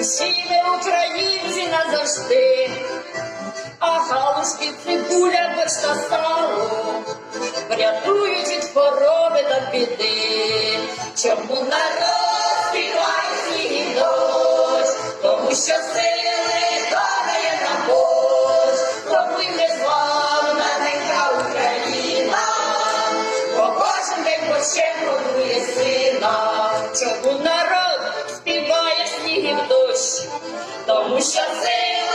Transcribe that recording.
Всі ми українці назавжди, а галузьки цибуля борща сало врятують від хвороби та біди, чому народ співає сніг і дощ, тому що це. ще годує сина, чому народ співає снігів дощ, тому що це.